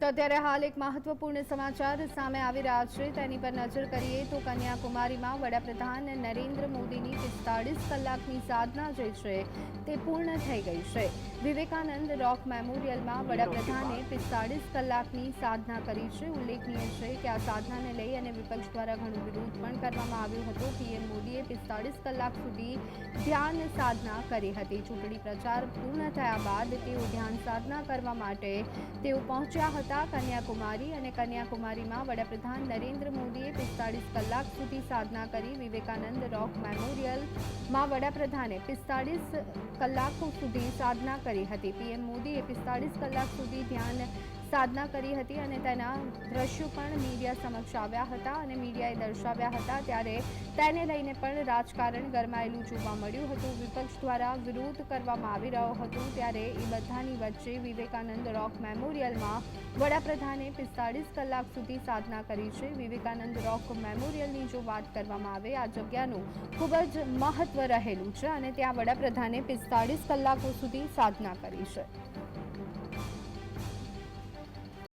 તો અત્યારે હાલ એક મહત્વપૂર્ણ સમાચાર સામે આવી રહ્યા છે. તેની પર નજર કરીએ તો કન્યાકુમારીમાં વડાપ્રધાન નરેન્દ્ર મોદીની પિસ્તાળીસ કલાકની સાધના જે છે તે પૂર્ણ થઈ ગઈ છે. વિવેકાનંદ રોક મેમોરિયલમાં વડાપ્રધાને પિસ્તાળીસ કલાકની સાધના કરી છે. ઉલ્લેખનીય છે કે આ સાધનાને લઈ અને વિપક્ષ દ્વારા ઘણું વિરોધ પણ કરવામાં આવ્યું હતું. પીએમ પિસ્તાળીસ કલાક સુધી ધ્યાન સાધના કરી હતી. ચૂંટણી પ્રચાર પૂર્ણ થયા બાદ તેઓ ધ્યાન સાધના કરવા માટે તેઓ પહોંચ્યા હતા. કન્યાકુમારી અને કન્યાકુમારીમાં વડાપ્રધાન નરેન્દ્ર મોદીએ પિસ્તાળીસ કલાક સુધી સાધના કરી. વિવેકાનંદ રોક મેમોરિયલમાં વડાપ્રધાને પિસ્તાળીસ કલાકો સુધી સાધના કરી હતી. પીએમ મોદીએ પિસ્તાળીસ કલાક સુધી ધ્યાન સાધના કરી હતી અને તેના દ્રશ્યો પણ મીડિયા સમક્ષ આવ્યા હતા અને મીડિયાએ દર્શાવ્યા હતા ત્યારે તેને લઈને પણ રાજકારણ ગરમાયેલું જોવા મળ્યું હતું. વિપક્ષ દ્વારા વિરોધ કરવામાં આવી રહ્યો હતો ત્યારે એ બધાની વચ્ચે વિવેકાનંદ રોક મેમોરિયલમાં વડાપ્રધાને પિસ્તાળીસ કલાક સુધી સાધના કરી છે. વિવેકાનંદ રોક મેમોરિયલની જો વાત કરવામાં આવે, આ જગ્યાનું ખૂબ જ મહત્વ રહેલું છે અને ત્યાં વડાપ્રધાને પિસ્તાળીસ કલાકો સુધી સાધના કરી છે.